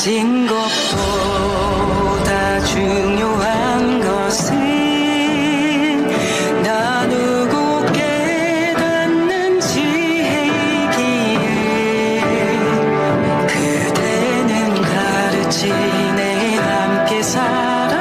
가진 것보다 중요한 것은 나누고 깨닫는 지혜기에 그대는 가르치네 함께 살아.